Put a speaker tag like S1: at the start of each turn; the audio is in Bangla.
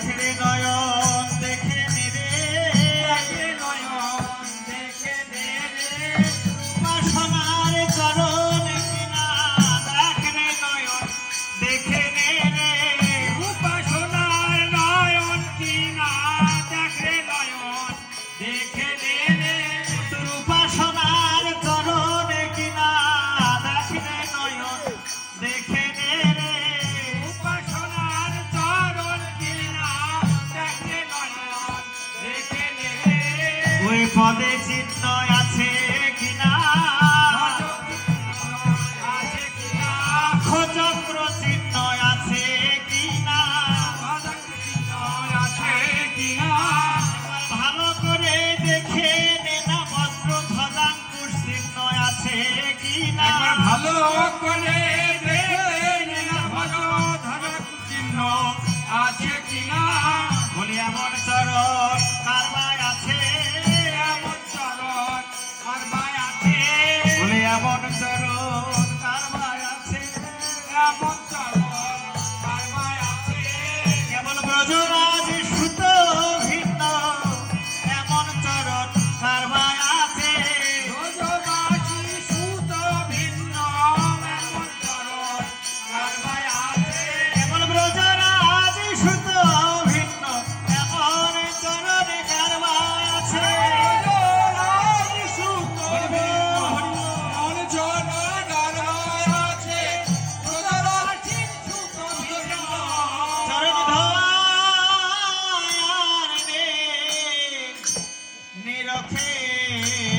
S1: পাখিরে নয়ন দেখে নিরে পাখিরে
S2: নয়ন দেখে নিরে
S1: উপাসনার চরণ কিনা পদে চিহ্ন আছে কিনা? খচক্র চিহ্ন আছে কিনা
S2: আছে কিনা?
S1: মধুরাজ রথে